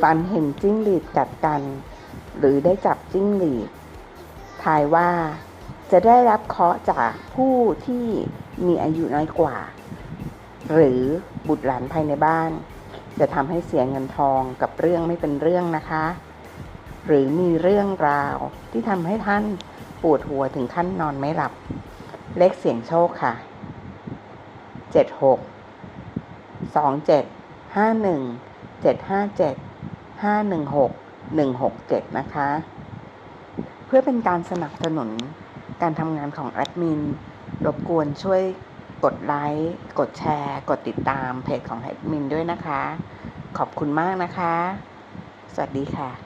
ฝันเห็นจิ้งหรีดกัดกัน หรือได้จับจิ้งหรีดทายว่าจะได้รับเคราะห์จากผู้ที่มีอายุน้อยกว่า หรือบุตรหลานภายในบ้าน จะทำให้เสียเงินทองกับเรื่องไม่เป็นเรื่องนะคะ หรือมีเรื่องราวที่ทำให้ท่านปวดหัวถึงขั้นนอนไม่หลับ เลขเสียงโชคค่ะเจ็ดห กสองเจ็ดห้าหนึ่งเจ็ดห้าเจ็ดห้าหนึ่งหกหนึ่งหกเจ็ดนะคะ เพื่อเป็นการสนับสนุนการทำงานของแอดมิน รบกวนช่วยกดไลค์ กดแชร์ กดติดตามเพจของแอดมินด้วยนะคะ ขอบคุณมากนะคะ สวัสดีค่ะ